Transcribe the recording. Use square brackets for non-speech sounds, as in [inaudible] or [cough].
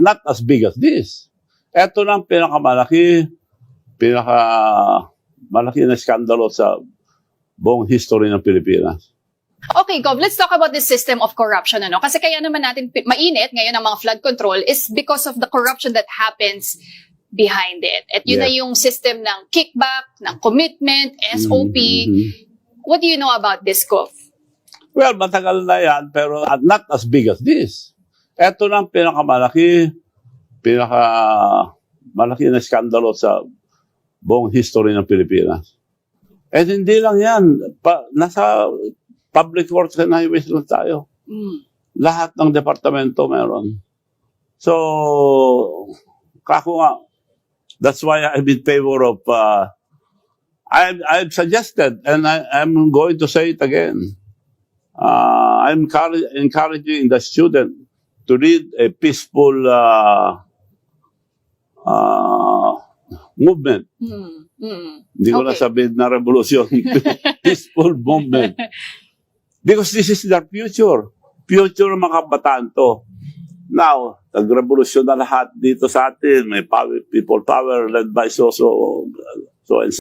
not as big as this. Ito na ang pinakamalaki, pinaka malaki na skandalo sa buong history ng Pilipinas. Okay, Gov, let's talk about the system of corruption. Ano? Kasi kaya naman natin mainit ngayon ang mga flood control is because of the corruption that happens behind it. At yun Yeah. na yung system ng kickback, ng commitment, SOP. Mhm. What do you know about this, Gov? Well, matagal na yan, pero not as big as this. Ito na ang pinakamalaki, pinaka malaki na skandalo sa buong history ng Pilipinas. At hindi lang yan, pa, nasa public works and highways lang tayo. Mm. Lahat ng departamento meron. So, kako nga, that's why I'm in favor of, uh, I've, I've suggested, and I, I'm going to say it again, uh, I'm encouraging the student to lead a peaceful uh, uh, movement. Mm. Mm. Hindi ko na Okay. sabihin na revolution. [laughs] peaceful movement. Because this is their future. Future ng mga kabataan to. Now, nag-revolusyon na lahat dito sa atin. May power, people power led by so, so, so and